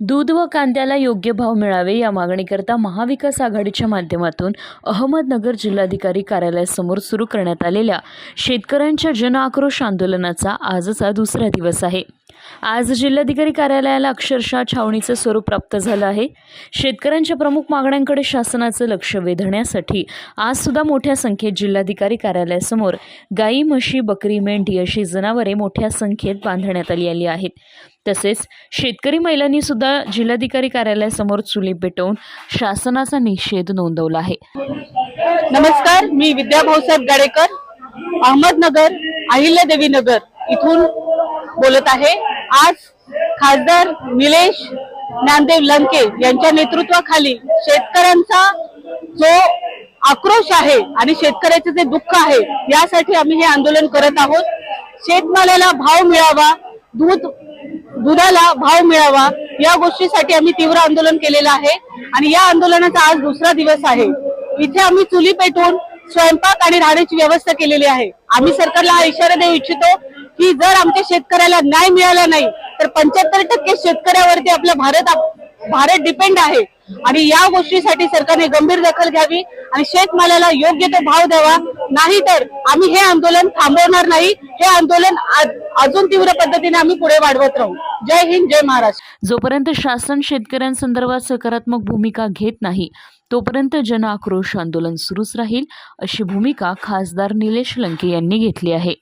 दूध व कांद्याला योग्य भाव मिळावे या मागणीकरता महाविकास आघाडीच्या माध्यमातून अहमदनगर जिल्हाधिकारी कार्यालयासमोर सुरू करण्यात आलेल्या शेतकऱ्यांच्या जनआक्रोश आंदोलनाचा आजचा दुसरा दिवस आहे. आज जिल्हाधिकारी कार्यालयाला अक्षरशः छावणीचं स्वरूप प्राप्त झालं आहे. शेतकऱ्यांच्या प्रमुख मागण्यांकडे शासनाचं लक्ष वेधण्यासाठी आज सुद्धा मोठ्या संख्येत जिल्हाधिकारी कार्यालयासमोर गाई म्हशी बकरी मेंढी अशी जनावरे मोठ्या संख्येत बांधण्यात आली आली आहेत. तसेच शेतकरी महिलांनी सुद्धा जिल्हाधिकारी कार्यालयासमोर चुली पेटवून शासनाचा निषेध नोंदवला आहे. नमस्कार मी विद्या भाऊसाहेब गाडेकर अहमदनगर अहिल्यादेवी नगर इथून बोलत आहे. आज खासदार निलेश ज्ञानदेव लंके यांच्या नेतृत्वाखाली शेतकऱ्यांचा जो आक्रोश आहे आणि शेतकऱ्याचे जे दुःख आहे यासाठी आम्ही हे आंदोलन करत आहोत. शेतमालाला भाव मिळावा दूध दुधाला भाव मिळावा या गोष्टीसाठी आम्ही तीव्र आंदोलन केलेलं आहे. आणि या आंदोलनाचा आज दुसरा दिवस आहे. इथे आम्ही चुली पेटवून स्वयंपाक आणि राहण्याची व्यवस्था केलेली आहे. आम्ही सरकारला हा इशारा देऊ इच्छितो की जर आमच्या शेतकऱ्याला न्याय मिळाला नाही तर पंच्याहत्तर टक्के शेतकऱ्यावरती आपला भारत भारत डिपेंड आहे. आणि या गोष्टीसाठी सरकारने गंभीर दखल घ्यावी आणि शेतमालाला योग्य तो भाव द्यावा. नाही तर आम्ही हे आंदोलन थांबवणार नाही. हे आंदोलन अजून तीव्र पद्धतीने आम्ही पुढे वाढवत राहू. जय हिंद जय महाराष्ट्र. जोपर्यंत शासन शेतकऱ्यांसंदर्भात सकारात्मक भूमिका घेत नाही तोपर्यंत जन आक्रोश आंदोलन सुरूच राहील अशी भूमिका खासदार निलेश लंके यांनी घेतली आहे.